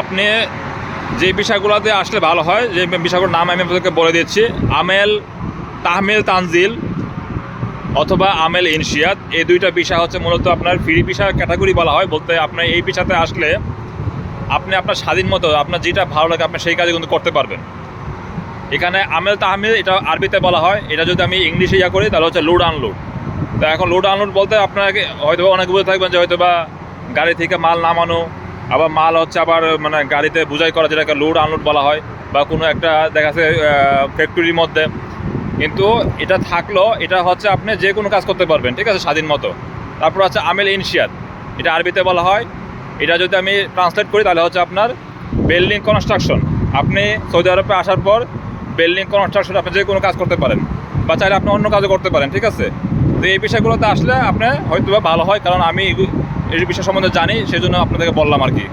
আপনি যে বিষয়গুলোতে আসলে ভালো হয়, যে বিষয়গুলোর নাম আমি আপনাদেরকে বলে দিচ্ছি, আমেল তাহমেল তানজিল অথবা আমেল ইনশিয়াত, এই দুইটা বিষয় হচ্ছে মূলত আপনার ফ্রি বিষয় ক্যাটাগরি বলা হয়। বলতে আপনার এই বিষয়তে আসলে আপনি আপনার স্বাধীন মতো, আপনার যেটা ভালো লাগে আপনি সেই কাজে কিন্তু করতে পারবেন। এখানে আমেল তাহমিল এটা আরবিতে বলা হয়, এটা যদি আমি ইংলিশে ইয়া করি তাহলে হচ্ছে লোড আনলোড তো এখন লোড আনলোড বলতে আপনাকে হয়তো অনেক বুঝে থাকবেন যে হয়তো বা গাড়ি থেকে মাল নামানো আবার মাল হচ্ছে আবার মানে গাড়িতে বোঝাই করা, যেটাকে লোড আনলোড বলা হয়, বা কোনো একটা দেখা ফ্যাক্টরির মধ্যে। কিন্তু এটা থাকল, এটা হচ্ছে আপনি যে কোনো কাজ করতে পারবেন, ঠিক আছে, স্বাধীন মতো। তারপর হচ্ছে আমেল ইনশিয়াত। এটা আরবিতে বলা হয়। এটা যদি আমি ট্রান্সলেট করি, তাহলে হচ্ছে আপনার বিল্ডিং কনস্ট্রাকশন আপনি সৌদি আরবে আসার পর বিল্ডিং কনস্ট্রাকশন আপনি যে কোনো কাজ করতে পারেন, বা চাইলে আপনি অন্য কাজও করতে পারেন, ঠিক আছে? তো এই বিষয়গুলোতে আসলে আপনার হয়তো ভালো হয়, কারণ আমি এই বিষয় সম্বন্ধে জানি সেই জন্য আপনাদেরকে বললাম আর কি।